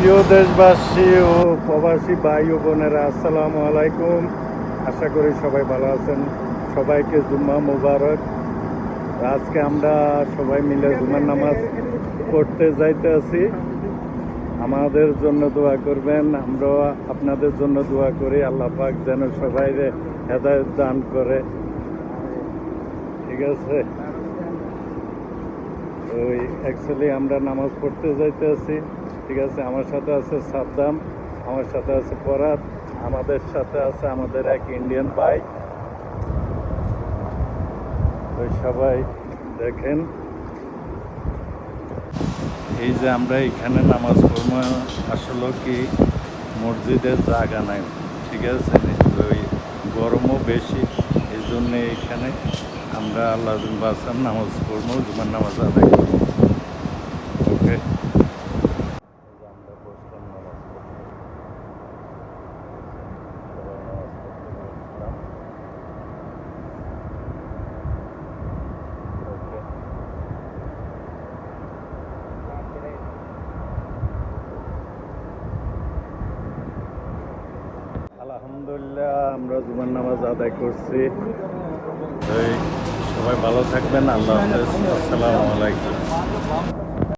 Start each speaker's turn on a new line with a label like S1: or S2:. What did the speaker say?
S1: প্রিয় দেশবাসী ও প্রবাসী ভাই ও বোনেরা, আসসালামু আলাইকুম। আশা করি সবাই ভালো আছেন। সবাইকে জুম্মা মুবারক। আজকে আমরা সবাই মিলে জুমার নামাজ পড়তে যাইতে আছি। আমাদের জন্য দোয়া করবেন। আমরা আপনাদের জন্য দোয়া করি। আল্লাহ পাক যেন সবাই হেদায়ত দান করে। ঠিক আছে? ওই অ্যাকচুয়ালি আমরা নামাজ পড়তে যাইতে আছি। ঠিক আছে, আমার সাথে আছে সাদ্দাম, আমার সাথে আছে ফরাদ, আমাদের সাথে আছে আমাদের এক ইন্ডিয়ান বাইক ওই সবাই দেখেন। এই যে আমরা এখানে নামাজ পড়ব, আসলে কি মসজিদের জায়গা নাই, ঠিক আছে? ওই গরমও বেশি এই জন্য এখানে আমরা আল্লাহ বাসান নামাজ পড়ব, জুমার নামাজ আদায় করব। আলহামদুলিল্লাহ আমরা জুমার নামাজ আদায় করছি। সবাই ভালো থাকবেন আল্লাহ হাফেজ। আসসালামু আলাইকুম।